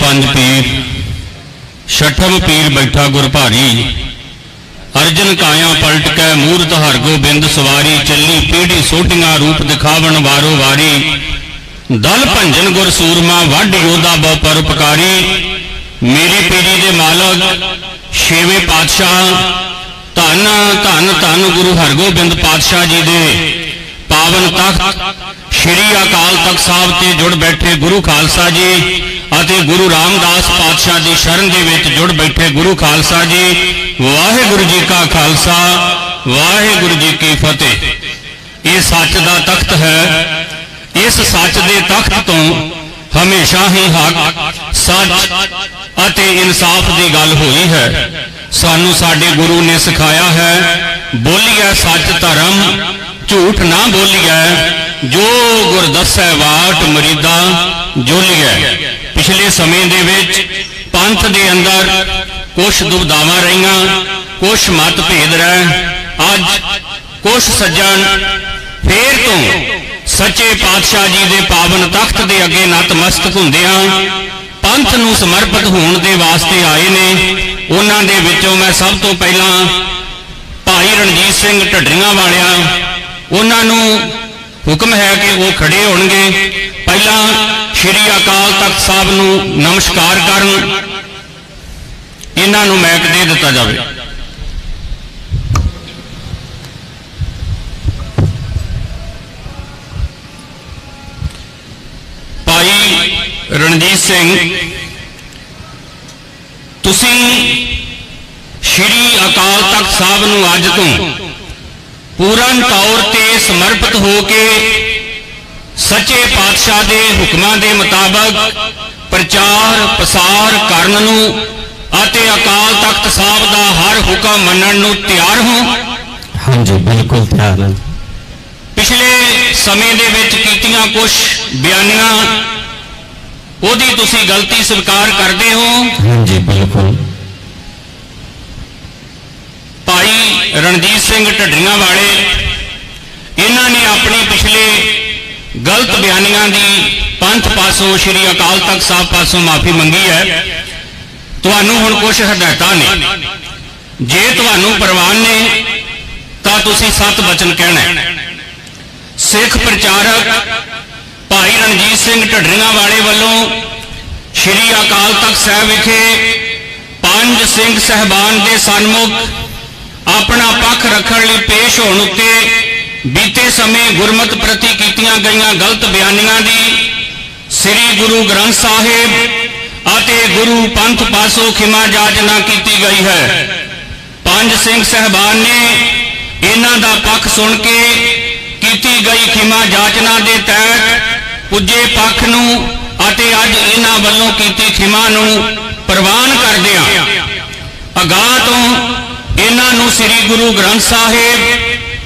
ਪੰਜ ਪੀਰ, ਛਠਮ ਪੀਰ ਬੈਠਾ ਗੁਰ ਭਾਰੀ। ਅਰਜਨ ਕਾਇਆ ਪਲਟ ਕੇ, ਮੂਰਤ ਹਰ ਗੋਬਿੰਦ ਸਵਾਰੀ, ਚੱਲੀ ਪੀੜੀ ਸੋਟੀਆਂ ਰੂਪ ਦਿਖਾਵਣ ਵਾਰੋ ਵਾਰੀ। ਦਲ ਭੰਜਨ ਗੁਰ ਸੂਰਮਾ ਵੱਡ ਯੋਧਾ ਬਹੁ ਪਰਉਪਕਾਰੀ ਮੇਰੀ ਪੀੜੀ ਦੇ ਮਾਲਕ, ਛੇਵੇਂ ਪਾਤਸ਼ਾਹ। ਧੰਨ ਧੰਨ ਧੰਨ ਗੁਰੂ ਹਰਗੋਬਿੰਦ ਪਾਤਸ਼ਾਹ ਜੀ ਦੇ। ਪਾਵਨ ਤਖਤ, ਸ੍ਰੀ ਅਕਾਲ ਤਖਤ ਸਾਹਿਬ ਤੇ ਜੁੜ ਬੈਠੇ ਗੁਰੂ ਖਾਲਸਾ ਜੀ। ਅਤੇ ਗੁਰੂ ਰਾਮਦਾਸ ਪਾਤਸ਼ਾਹ ਦੀ ਸ਼ਰਨ ਦੇ ਵਿੱਚ ਜੁੜ ਬੈਠੇ ਗੁਰੂ ਖਾਲਸਾ ਜੀ, ਵਾਹਿਗੁਰੂ ਜੀ ਕਾ ਖਾਲਸਾ, ਵਾਹਿਗੁਰੂ ਜੀ ਕੀ ਫਤਿਹ। ਇਹ ਸੱਚ ਦਾ ਤਖਤ ਹੈ। ਇਸ ਸੱਚ ਦੇ ਤਖਤ ਤੋਂ ਹਮੇਸ਼ਾ ਹੀ ਹੱਕ, ਸੱਚ ਅਤੇ ਇਨਸਾਫ ਦੀ ਗੱਲ ਹੋਈ ਹੈ। ਸਾਨੂੰ ਸਾਡੇ ਗੁਰੂ ਨੇ ਸਿਖਾਇਆ ਹੈ, ਬੋਲੀਐ ਸੱਚ ਧਰਮ, ਝੂਠ ਨਾ ਬੋਲੀਐ, ਜੋ ਗੁਰ ਦੱਸੈ ਬਾਟ ਮਰੀਦਾ, ਜੋਲੀਐ। ਪਿਛਲੇ ਸਮੇਂ ਦੇ ਵਿੱਚ ਪੰਥ ਦੇ ਅੰਦਰ ਕੁਝ ਦੁਬਦਾਵਾਂ ਰਹੀਆਂ ਕੁਝ ਮਤਭੇਦ ਭੇਦ ਰਹਿ। ਅੱਜ ਕੁਝ ਸੱਜਣ ਫੇਰ ਤੋਂ ਸੱਚੇ ਪਾਤਸ਼ਾਹ ਜੀ ਦੇ ਪਾਵਨ ਤਖਤ ਦੇ ਅੱਗੇ ਨਤਮਸਤਕ ਹੁੰਦੇ ਹੁੰਦਿਆਂ ਪੰਥ ਨੂੰ ਸਮਰਪਿਤ ਹੋਣ ਦੇ ਵਾਸਤੇ ਆਏ ਨੇ। ਉਹਨਾਂ ਦੇ ਵਿੱਚੋਂ ਮੈਂ ਸਭ ਤੋਂ ਪਹਿਲਾਂ ਭਾਈ ਰਣਜੀਤ ਸਿੰਘ ਢੱਡਰੀਆਂ ਵਾਲਿਆਂ, ਉਹਨਾਂ ਨੂੰ ਹੁਕਮ ਹੈ ਕਿ ਉਹ ਖੜੇ ਹੋਣਗੇ। ਪਹਿਲਾਂ ਸ਼੍ਰੀ ਅਕਾਲ ਤਖਤ ਸਾਹਿਬ ਨੂੰ ਨਮਸਕਾਰ ਕਰਨ। ਇਹਨਾਂ ਨੂੰ ਮੈਕ ਦੇ ਦਿੱਤਾ ਜਾਵੇ। ਭਾਈ ਰਣਜੀਤ ਸਿੰਘ, ਤੁਸੀਂ ਸ਼੍ਰੀ ਅਕਾਲ ਤਖਤ ਸਾਹਿਬ ਨੂੰ ਅੱਜ ਤੋਂ ਪੂਰਨ ਤੌਰ ਤੇ ਸਮਰਪਿਤ ਹੋ ਕੇ ਸੱਚੇ ਪਾਤਸ਼ਾਹ ਦੇ ਹੁਕਮਾਂ ਦੇ ਮੁਤਾਬਕ ਪ੍ਰਚਾਰ ਪ੍ਰਸਾਰ ਕਰਨ ਨੂੰ ਅਤੇ ਅਕਾਲ ਤਖਤ ਸਾਹਿਬ ਦਾ ਹਰ ਹੁਕਮ ਮੰਨਣ ਨੂੰ ਤਿਆਰ ਹੋ। ਹਾਂਜੀ ਬਿਲਕੁਲ ਤਿਆਰ ਹਾਂ। ਪਿਛਲੇ ਸਮੇਂ ਦੇ ਵਿੱਚ ਕੀਤੀਆਂ ਕੁਝ ਬਿਆਨੀਆਂ ਉਹਦੀ ਤੁਸੀਂ ਗਲਤੀ ਸਵੀਕਾਰ ਕਰਦੇ ਹੋ। ਹਾਂਜੀ ਬਿਲਕੁਲ। ਭਾਈ ਰਣਜੀਤ ਸਿੰਘ ਢੱਡਰੀਆਂ ਵਾਲੇ ਇਹਨਾਂ ਨੇ ਆਪਣੀ ਪਿਛਲੇ ਗਲਤ ਬਿਆਨੀਆਂ ਦੀ ਪੰਥ ਪਾਸੋਂ ਸ੍ਰੀ ਅਕਾਲ ਤਖਤ ਸਾਹਿਬ ਪਾਸੋਂ ਮਾਫੀ ਮੰਗੀ ਹੈ। ਤੁਹਾਨੂੰ ਹੁਣ ਕੁਝ ਹਦਾਇਤਾਂ ਨੇ। ਜੇ ਤੁਹਾਨੂੰ ਪ੍ਰਵਾਨ ਨੇ, ਤਾਂ ਤੁਸੀਂ ਸਤ ਬਚਨ ਕਹਿਣਾ ਸਿੱਖ ਪ੍ਰਚਾਰਕ ਭਾਈ ਰਣਜੀਤ ਸਿੰਘ ਢੱਡਰੀਆਂ ਵਾਲੇ ਵੱਲੋਂ ਸ੍ਰੀ ਅਕਾਲ ਤਖਤ ਸਾਹਿਬ ਵਿਖੇ ਪੰਜ ਸਿੰਘ ਸਹਿਬਾਨ ਦੇ ਸਨਮੁਖ ਆਪਣਾ ਪੱਖ ਰੱਖਣ ਲਈ ਪੇਸ਼ ਹੋਣ ਉੱਤੇ ਬੀਤੇ ਸਮੇਂ ਗੁਰਮਤ ਪ੍ਰਤੀ ਕੀਤੀਆਂ ਗਈਆਂ ਗਲਤ ਬਿਆਨੀਆਂ ਦੀ ਸ੍ਰੀ ਗੁਰੂ ਗ੍ਰੰਥ ਸਾਹਿਬ ਅਤੇ ਗੁਰੂ ਪੰਥ ਪਾਸੋਂ ਖਿਮਾ ਜਾਚਨਾ ਕੀਤੀ ਗਈ ਹੈ। ਪੰਜ ਸਿੰਘ ਸਹਿਬਾਨ ਨੇ ਇਹਨਾਂ ਦਾ ਪੱਖ ਸੁਣ ਕੇ ਕੀਤੀ ਗਈ ਖਿਮਾ ਜਾਚਨਾ ਦੇ ਤਹਿਤ ਪੁੱਜੇ ਪੱਖ ਨੂੰ ਅਤੇ ਅੱਜ ਇਹਨਾਂ ਵੱਲੋਂ ਕੀਤੀ ਖਿਮਾ ਨੂੰ ਪ੍ਰਵਾਨ ਕਰਦਿਆਂ ਅਗਾਹ ਤੋਂ ਇਹਨਾਂ ਨੂੰ ਸ੍ਰੀ ਗੁਰੂ ਗ੍ਰੰਥ ਸਾਹਿਬ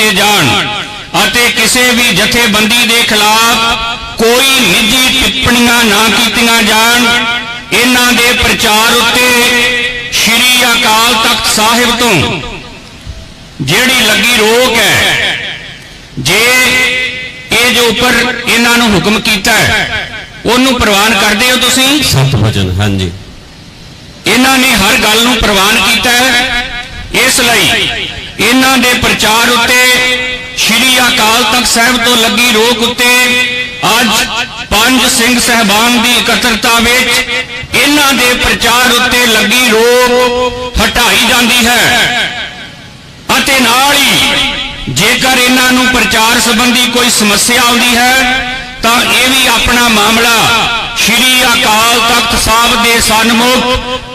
ਕੀਤੇ ਜਾਣ ਅਤੇ ਕਿਸੇ ਵੀ ਜਥੇਬੰਦੀ ਦੇ ਖਿਲਾਫ ਕੋਈ ਨਿੱਜੀ ਟਿੱਪਣੀਆਂ ਨਾ ਕੀਤੀਆਂ ਜਾਣ ਇਹਨਾਂ ਦੇ ਪ੍ਰਚਾਰ ਉੱਤੇ ਸ੍ਰੀ ਅਕਾਲ ਤਖਤ ਸਾਹਿਬ ਤੋਂ ਜਿਹੜੀ ਲੱਗੀ ਰੋਕ ਹੈ ਜੇ ਇਹ ਜੋ ਉੱਪਰ ਇਹਨਾਂ ਨੂੰ ਹੁਕਮ ਕੀਤਾ ਹੈ ਉਹਨੂੰ ਪ੍ਰਵਾਨ ਕਰਦੇ ਹੋ ਤੁਸੀਂ? ਸਤ ਵਚਨ ਹਾਂਜੀ। ਇਹਨਾਂ ਨੇ ਹਰ ਗੱਲ ਨੂੰ ਪ੍ਰਵਾਨ ਕੀਤਾ ਹੈ ਇਸ ਲਈ ਇਹਨਾਂ ਦੇ ਪ੍ਰਚਾਰ ਉੱਤੇ ਸ੍ਰੀ ਅਕਾਲ ਤਖਤ ਸਾਹਿਬ ਤੋਂ ਲੱਗੀ ਰੋਕ ਉੱਤੇ ਅੱਜ ਪੰਜ ਸਿੰਘ ਸਹਿਬਾਨ ਦੀ ਇਕੱਤਰਤਾ ਵਿੱਚ ਇਹਨਾਂ ਦੇ ਪ੍ਰਚਾਰ ਉੱਤੇ ਲੱਗੀ ਰੋਕ ਹਟਾਈ ਜਾਂਦੀ ਹੈ। ਅਤੇ ਨਾਲ ਹੀ ਜੇਕਰ ਇਹਨਾਂ ਨੂੰ ਪ੍ਰਚਾਰ ਸੰਬੰਧੀ ਕੋਈ ਸਮੱਸਿਆ ਆਉਂਦੀ ਹੈ, ਤਾਂ ਇਹ ਵੀ ਆਪਣਾ ਮਾਮਲਾ ਸ਼੍ਰੀ ਅਕਾਲ ਤਖਤ ਸਾਹਿਬ ਦੇ ਸਨਮੁਖ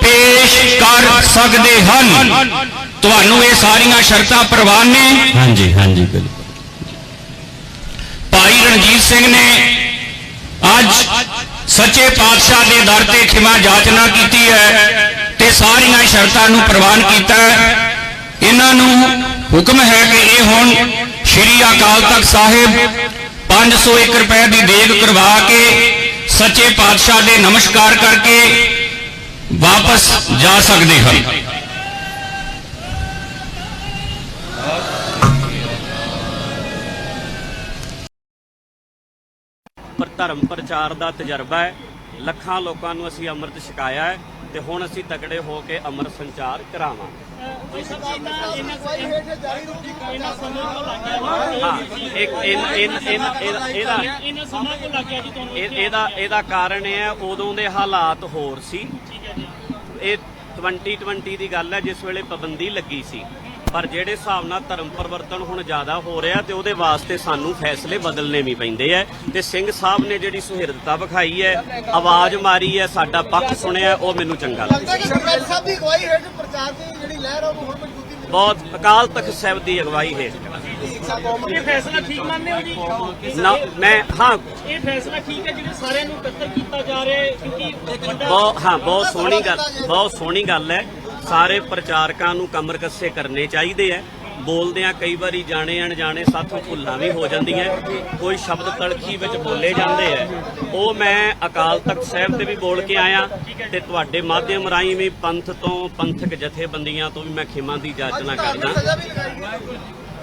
ਪੇਸ਼ ਕਰ ਸਕਦੇ ਹਨ। ਤੁਹਾਨੂੰ ਇਹ ਸਾਰੀਆਂ ਸ਼ਰਤਾਂ ਪ੍ਰਵਾਨ ਨੇ। ਹਾਂਜੀ ਹਾਂਜੀ ਬਿਲਕੁਲ। ਭਾਈ ਰਣਜੀਤ ਸਿੰਘ ਨੇ ਅੱਜ ਸੱਚੇ ਪਾਤਸ਼ਾਹ ਦੇ ਦਰ ਤੇ ਖਿਮਾ ਜਾਚਨਾ ਕੀਤੀ ਹੈ ਤੇ ਸਾਰੀਆਂ ਸ਼ਰਤਾਂ ਨੂੰ ਪ੍ਰਵਾਨ ਕੀਤਾ ਹੈ। ਇਹਨਾਂ ਨੂੰ ਹੁਕਮ ਹੈ ਕਿ ਇਹ ਹੁਣ ਸ੍ਰੀ ਅਕਾਲ ਤਖਤ ਸਾਹਿਬ 501 ਰੁਪਏ ਦੀ ਦੇਗ ਕਰਵਾ ਕੇ ਸੱਚੇ ਪਾਤਸ਼ਾਹ ਦੇ ਨਮਸਕਾਰ ਕਰਕੇ ਵਾਪਸ ਜਾ ਸਕਦੇ ਹਨ। ਧਰਮ ਪ੍ਰਚਾਰ ਦਾ ਤਜਰਬਾ ਹੈ। ਲੱਖਾਂ ਲੋਕਾਂ ਨੂੰ ਅਸੀਂ ਅੰਮ੍ਰਿਤ ਛਕਾਇਆ ਹੈ ਤੇ ਹੁਣ ਅਸੀਂ ਤਕੜੇ ਹੋ ਕੇ ਅੰਮ੍ਰਿਤ ਸੰਚਾਰ ਕਰਾਵਾਂਗੇ। ਇਹਦਾ ਇਹਦਾ ਕਾਰਨ ਇਹ ਹੈ, ਉਦੋਂ ਦੇ ਹਾਲਾਤ ਹੋਰ ਸੀ। ਇਹ 2020 ਦੀ ਗੱਲ ਹੈ, ਜਿਸ ਵੇਲੇ ਪਾਬੰਦੀ ਲੱਗੀ ਸੀ। ਪਰ ਜਿਹੜੇ ਹਿਸਾਬ ਨਾਲ ਧਰਮ ਪਰਿਵਰਤਨ ਹੁਣ ਜ਼ਿਆਦਾ ਹੋ ਰਿਹਾ ਤੇ ਉਹਦੇ ਵਾਸਤੇ ਸਾਨੂੰ ਫੈਸਲੇ ਬਦਲਨੇ ਵੀ ਪੈਂਦੇ ਐ ਤੇ ਸਿੰਘ ਸਾਹਿਬ ਨੇ ਜਿਹੜੀ ਸੁਹਿਰਦਤਾ ਵਿਖਾਈ ਹੈ ਆਵਾਜ਼ ਮਾਰੀ ਹੈ ਸਾਡਾ ਪੱਖ ਸੁਣਿਆ ਉਹ ਮੈਨੂੰ ਚੰਗਾ ਲੱਗਦਾ ਲੱਗਦਾ ਕਿ ਸਰਦਾਰ ਸਾਹਿਬ ਦੀ ਅਗਵਾਈ ਹੇਠ ਪ੍ਰਚਾਰ ਦੀ ਜਿਹੜੀ ਲਹਿਰ ਆ ਉਹਨੂੰ ਹੁਣ ਮਜ਼ਬੂਤੀ ਮਿਲੀ। ਬਹੁਤ ਅਕਾਲ ਤਖਤ ਸਾਹਿਬ ਦੀ ਅਗਵਾਈ ਹੈ ਸਿੱਖਿਆ ਕੌਮ ਇਹ ਫੈਸਲਾ ਠੀਕ ਮੰਨਦੇ ਹੋ ਜੀ? ਨਾ ਮੈਂ ਹਾਂ। ਇਹ ਫੈਸਲਾ ਠੀਕ ਹੈ ਜਿਹੜੇ ਸਾਰਿਆਂ ਨੂੰ ਇਕੱਤਰ ਕੀਤਾ ਜਾ ਰਿਹਾ ਹੈ ਕਿਉਂਕਿ ਬਹੁਤ ਹਾਂ ਬਹੁਤ ਸੋਹਣੀ ਗੱਲ ਬਹੁਤ ਸੋਹਣੀ ਗੱਲ ਹੈ। ਸਾਰੇ ਪ੍ਰਚਾਰਕਾਂ ਨੂੰ ਕਮਰ ਕੱਸੇ ਕਰਨੇ ਚਾਹੀਦੇ ਐ ਬੋਲਦਿਆਂ ਕਈ ਵਾਰੀ ਜਾਣੇ ਅਣਜਾਣੇ ਸਾਥੋਂ ਭੁੱਲਾਂ ਵੀ ਹੋ ਜਾਂਦੀਆਂ ਕੋਈ ਸ਼ਬਦ ਤੜਖੀ ਵਿੱਚ ਬੋਲੇ ਜਾਂਦੇ ਐ। ਉਹ ਮੈਂ ਅਕਾਲ ਤਖਤ ਸਾਹਿਬ ਤੇ ਵੀ ਬੋਲ ਕੇ ਆਇਆ ਤੇ ਤੁਹਾਡੇ ਮਾਧਿਅਮ ਰਾਹੀਂ ਵੀ ਪੰਥ ਤੋਂ ਪੰਥਕ ਜਥੇਬੰਦੀਆਂ ਤੋਂ ਵੀ ਮੈਂ ਖਿਮਾ ਦੀ ਜਾਚਨਾ ਕਰਦਾ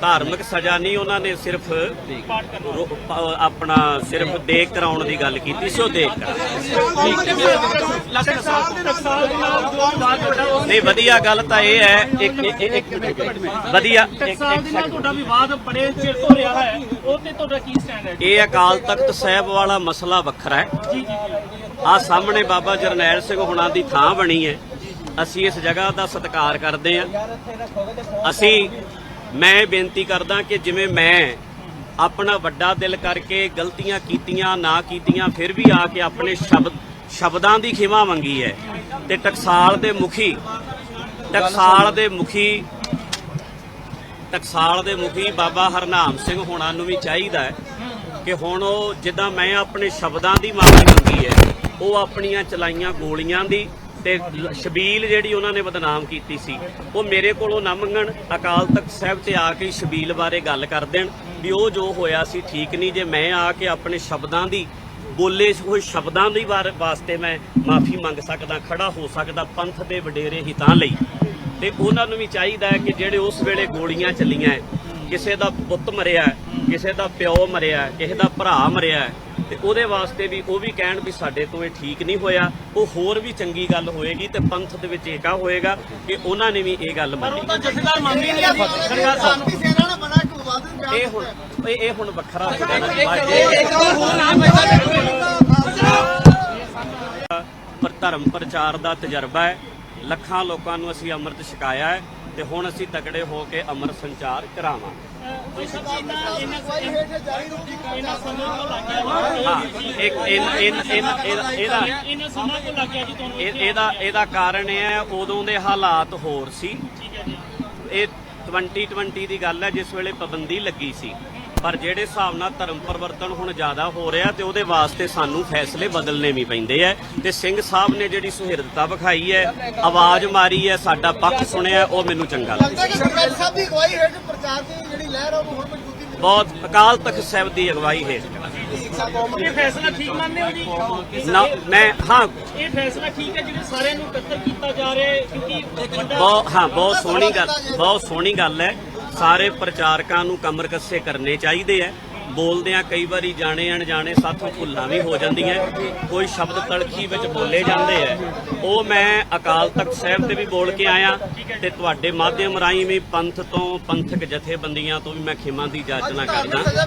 ਧਾਰਮਿਕ ਸਜ਼ਾ ਨਹੀਂ ਉਹਨਾਂ ਨੇ ਸਿਰਫ ਆਪਣਾ ਸਿਰਫ ਦੇਖ ਕਰਾਉਣ ਦੀ ਗੱਲ ਕੀਤੀ ਸੀ ਉਹ ਦੇਖ ਨਹੀਂ ਵਧੀਆ ਗੱਲ ਤਾਂ ਇਹ ਹੈ ਇੱਕ ਇੱਕ- ਵਧੀਆ ਇੱਕ- ਟਕਸਾਲ ਦੇ ਨਾਲ ਇੱਕ ਤੁਹਾਡਾ ਵਿਵਾਦ ਬੜੇ ਚਿਰ ਤੋਂ ਰਿਹਾ ਹੈ ਉਹ ਤੇ ਤੁਹਾਡਾ ਕੀ ਸਟੈਂਡ ਹੈ? ਇਹ ਅਕਾਲ ਤਖਤ ਸਾਹਿਬ ਵਾਲਾ ਮਸਲਾ ਵੱਖਰਾ ਹੈ। ਜੀ ਜੀ ਆ ਸਾਹਮਣੇ ਬਾਬਾ ਜਰਨੈਲ ਸਿੰਘ ਹੁਣਾਂ ਦੀ ਥਾਂ ਬਣੀ ਹੈ। ਅਸੀਂ ਇਸ ਜਗ੍ਹਾ ਦਾ ਸਤਿਕਾਰ ਕਰਦੇ ਹਾਂ। ਅਸੀਂ ਮੈਂ ਇਹ ਬੇਨਤੀ ਕਰਦਾ ਕਿ ਜਿਵੇਂ ਮੈਂ ਆਪਣਾ ਵੱਡਾ ਦਿਲ ਕਰਕੇ ਗਲਤੀਆਂ ਕੀਤੀਆਂ, ਨਾ ਕੀਤੀਆਂ, ਫਿਰ ਵੀ ਆ ਕੇ ਆਪਣੇ ਸ਼ਬਦ, ਸ਼ਬਦਾਂ ਦੀ ਖਿਮਾ ਮੰਗੀ ਹੈ। ਤੇ ਟਕਸਾਲ ਦੇ ਮੁਖੀ, ਟਕਸਾਲ ਦੇ ਮੁਖੀ, ਟਕਸਾਲ ਦੇ ਮੁਖੀ ਬਾਬਾ ਹਰਨਾਮ ਸਿੰਘ ਹੋਣਾ ਨੂੰ ਵੀ ਚਾਹੀਦਾ ਹੈ ਕਿ ਹੁਣ ਉਹ ਜਿੱਦਾਂ ਮੈਂ ਆਪਣੇ ਸ਼ਬਦਾਂ ਦੀ ਮਾਫੀ ਮੰਗੀ ਹੈ, ਉਹ ਆਪਣੀਆਂ ਚਲਾਈਆਂ ਗੋਲੀਆਂ ਦੀ ਤੇ ਸ਼ਬੀਲ ਜਿਹੜੀ ਉਹਨਾਂ ਨੇ ਬਦਨਾਮ ਕੀਤੀ ਸੀ, ਉਹ ਮੇਰੇ ਕੋਲੋਂ ਨਾ ਮੰਗਣ। ਅਕਾਲ ਤਖਤ ਸਾਹਿਬ ਤੇ ਆ ਕੇ ਸ਼ਬੀਲ ਬਾਰੇ ਗੱਲ ਕਰ ਦੇਣ ਵੀ ਉਹ ਜੋ ਹੋਇਆ ਸੀ ਠੀਕ ਨਹੀਂ। ਜੇ ਮੈਂ ਆ ਕੇ ਆਪਣੇ ਸ਼ਬਦਾਂ ਦੀ ਬੋਲੇ ਹੋਏ ਸ਼ਬਦਾਂ ਦੀ ਵਾਰ- ਵਾਸਤੇ ਮੈਂ ਮਾਫੀ ਮੰਗ ਸਕਦਾ, ਖੜਾ ਹੋ ਸਕਦਾ ਪੰਥ ਦੇ ਵਡੇਰੇ ਹਿੱਤਾਂ ਲਈ, ਤੇ ਉਹਨਾਂ ਨੂੰ ਵੀ ਚਾਹੀਦਾ ਹੈ ਕਿ ਜਿਹੜੇ ਉਸ ਵੇਲੇ ਗੋਲੀਆਂ ਚੱਲੀਆਂ ਕਿਸੇ ਦਾ ਪੁੱਤ ਮਰਿਆ ਕਿਸੇ ਦਾ ਪਿਓ ਮਰਿਆ ਕਿਸੇ ਦਾ ਭਰਾ ਮਰਿਆ ਤੇ ਉਹਦੇ ਵਾਸਤੇ ਵੀ ਉਹ ਵੀ ਕਹਿਣ ਵੀ ਸਾਡੇ ਤੋਂ ਇਹ ਠੀਕ ਨਹੀਂ ਹੋਇਆ। ਉਹ ਹੋਰ ਵੀ ਚੰਗੀ ਗੱਲ ਹੋਏਗੀ ਤੇ ਪੰਥ ਦੇ ਵਿੱਚ ਏਕਾ ਹੋਏਗਾ ਕਿ ਉਹਨਾਂ ਨੇ ਵੀ ਇਹ ਗੱਲ ਮੰਨੀ। ਤਾਂ ਜਥੇਦਾਰ ਮੰਨਦੇ ਨਹੀਂ। ਜੀ ਸਰਕਾਰ ਸੇਨਾ ਨੇ ਬਣਾ ਇਹ ਹੁਣ ਇਹ ਇਹ ਹੁਣ ਵੱਖਰਾ ਪਰ ਧਰਮ ਪ੍ਰਚਾਰ ਦਾ ਤਜਰਬਾ ਹੈ। ਲੱਖਾਂ ਲੋਕਾਂ ਨੂੰ ਅਸੀਂ ਅੰਮ੍ਰਿਤ ਛਕਾਇਆ ਹੈ। ਤੇ ਹੁਣ ਅਸੀਂ ਤਕੜੇ ਹੋ ਕੇ ਅਮਰ ਸੰਚਾਰ ਕਰਾਵਾਂਗੇ ਇਹਦਾ ਇਹਦਾ ਇਹਦਾ ਕਾਰਨ ਇਹ ਹੈ, ਉਦੋਂ ਦੇ ਹਾਲਾਤ ਹੋਰ ਸੀ। ਇਹ 2020 ਦੀ ਗੱਲ ਹੈ, ਜਿਸ ਵੇਲੇ ਪਾਬੰਦੀ ਲੱਗੀ ਸੀ। ਪਰ ਜਿਹੜੇ ਹਿਸਾਬ ਨਾਲ ਧਰਮ ਪਰਿਵਰਤਨ ਹੁਣ ਜ਼ਿਆਦਾ ਹੋ ਰਿਹਾ ਤੇ ਉਹਦੇ ਵਾਸਤੇ ਸਾਨੂੰ ਫੈਸਲੇ ਬਦਲਨੇ ਵੀ ਪੈਂਦੇ ਐ ਤੇ ਸਿੰਘ ਸਾਹਿਬ ਨੇ ਜਿਹੜੀ ਸੁਹਿਰਦਤਾ ਵਿਖਾਈ ਹੈ ਆਵਾਜ਼ ਮਾਰੀ ਹੈ ਸਾਡਾ ਪੱਖ ਸੁਣਿਆ ਉਹ ਮੈਨੂੰ ਚੰਗਾ ਲੱਗਦਾ। ਲੱਗਦਾ ਕਿ ਸਰਦਾਰ ਸਾਹਿਬ ਦੀ ਅਗਵਾਈ ਹੇਠ ਪ੍ਰਚਾਰ ਦੀ ਜਿਹੜੀ ਲਹਿਰ ਆ ਉਹਨੂੰ ਹੁਣ ਮਜ਼ਬੂਤੀ ਮਿਲੀ। ਬਹੁਤ ਅਕਾਲ ਤਖਤ ਸਾਹਿਬ ਦੀ ਅਗਵਾਈ ਹੈ ਸਿੱਖਿਆ ਕੌਮ ਇਹ ਫੈਸਲਾ ਠੀਕ ਮੰਨਦੇ ਹੋ ਜੀ? ਨਾ ਮੈਂ ਹਾਂ। ਇਹ ਫੈਸਲਾ ਠੀਕ ਹੈ ਜਿਹੜੇ ਸਾਰਿਆਂ ਨੂੰ ਇਕੱਤਰ ਕੀਤਾ ਜਾ ਰਿਹਾ ਹੈ ਕਿਉਂਕਿ ਬਹੁਤ ਹਾਂ ਬਹੁਤ ਸੋਹਣੀ ਗੱਲ ਬਹੁਤ ਸੋਹਣੀ ਗੱਲ ਹੈ। ਸਾਰੇ ਪ੍ਰਚਾਰਕਾਂ ਨੂੰ ਕਮਰ ਕੱਸੇ ਕਰਨੇ ਚਾਹੀਦੇ ਐ। ਬੋਲਦਿਆਂ ਕਈ ਵਾਰੀ ਜਾਣੇ ਅਣਜਾਣੇ ਸਾਥੋਂ ਭੁੱਲਾਂ ਵੀ ਹੋ ਜਾਂਦੀਆਂ ਕੋਈ ਸ਼ਬਦ ਤਲਖੀ ਵਿੱਚ ਬੋਲੇ ਜਾਂਦੇ ਐ। ਉਹ ਮੈਂ ਅਕਾਲ ਤਖਤ ਸਾਹਿਬ ਤੇ ਵੀ ਬੋਲ ਕੇ ਆਇਆ ਤੇ ਤੁਹਾਡੇ ਮਾਧਿਅਮ ਰਾਹੀਂ ਵੀ ਪੰਥ ਤੋਂ ਪੰਥਕ ਜਥੇਬੰਦੀਆਂ ਤੋਂ ਵੀ ਮੈਂ ਖਿਮਾ ਦੀ ਜਾਚਨਾ ਕਰਦਾ।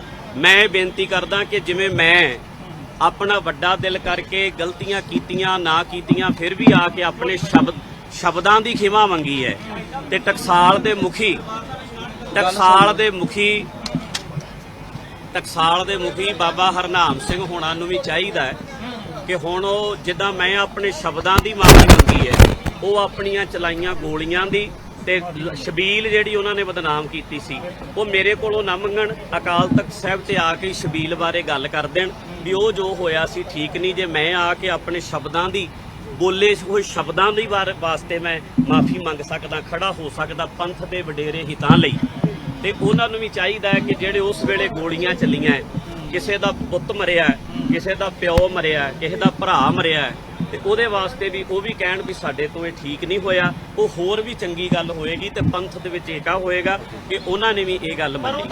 ਮੈਂ ਇਹ ਬੇਨਤੀ ਕਰਦਾ ਕਿ ਜਿਵੇਂ ਮੈਂ ਆਪਣਾ ਵੱਡਾ ਦਿਲ ਕਰਕੇ ਗਲਤੀਆਂ ਕੀਤੀਆਂ, ਨਾ ਕੀਤੀਆਂ, ਫਿਰ ਵੀ ਆ ਕੇ ਆਪਣੇ ਸ਼ਬਦ, ਸ਼ਬਦਾਂ ਦੀ ਖਿਮਾ ਮੰਗੀ ਹੈ। ਤੇ ਟਕਸਾਲ ਦੇ ਮੁਖੀ, ਟਕਸਾਲ ਦੇ ਮੁਖੀ, ਟਕਸਾਲ ਦੇ ਮੁਖੀ ਬਾਬਾ ਹਰਨਾਮ ਸਿੰਘ ਹੋਣਾ ਨੂੰ ਵੀ ਚਾਹੀਦਾ ਹੈ ਕਿ ਹੁਣ ਉਹ ਜਿੱਦਾਂ ਮੈਂ ਆਪਣੇ ਸ਼ਬਦਾਂ ਦੀ ਮਾਫੀ ਮੰਗੀ ਹੈ, ਉਹ ਆਪਣੀਆਂ ਚਲਾਈਆਂ ਗੋਲੀਆਂ ਦੀ ਤੇ ਸ਼ਬੀਲ ਜਿਹੜੀ ਉਹਨਾਂ ਨੇ ਬਦਨਾਮ ਕੀਤੀ ਸੀ, ਉਹ ਮੇਰੇ ਕੋਲੋਂ ਨਾ ਮੰਗਣ, ਅਕਾਲ ਤਖਤ ਸਾਹਿਬ ਤੇ ਆ ਕੇ ਸ਼ਬੀਲ ਬਾਰੇ ਗੱਲ ਕਰ ਦੇਣ ਵੀ ਉਹ ਜੋ ਹੋਇਆ ਸੀ ਠੀਕ ਨਹੀਂ। ਜੇ ਮੈਂ ਆ ਕੇ ਆਪਣੇ ਸ਼ਬਦਾਂ ਦੀ, ਬੋਲੇ ਹੋਏ ਸ਼ਬਦਾਂ ਦੀ ਵਾਰ- ਵਾਸਤੇ ਮੈਂ ਮਾਫੀ ਮੰਗ ਸਕਦਾ, ਖੜਾ ਹੋ ਸਕਦਾ ਪੰਥ ਦੇ ਵਡੇਰੇ ਹਿੱਤਾਂ ਲਈ, ਤੇ ਉਹਨਾਂ ਨੂੰ ਵੀ ਚਾਹੀਦਾ ਹੈ ਕਿ ਜਿਹੜੇ ਉਸ ਵੇਲੇ ਗੋਲੀਆਂ ਚੱਲੀਆਂ ਕਿਸੇ ਦਾ ਪੁੱਤ ਮਰਿਆ ਕਿਸੇ ਦਾ ਪਿਓ ਮਰਿਆ ਕਿਸੇ ਦਾ ਭਰਾ ਮਰਿਆ ਤੇ ਉਹਦੇ ਵਾਸਤੇ ਵੀ ਉਹ ਵੀ ਕਹਿਣ ਵੀ ਸਾਡੇ ਤੋਂ ਇਹ ਠੀਕ ਨਹੀਂ ਹੋਇਆ। ਉਹ ਹੋਰ ਵੀ ਚੰਗੀ ਗੱਲ ਹੋਏਗੀ ਤੇ ਪੰਥ ਦੇ ਵਿੱਚ ਏਕਾ ਹੋਏਗਾ ਕਿ ਉਹਨਾਂ ਨੇ ਵੀ ਇਹ ਗੱਲ ਮੰਨੀ।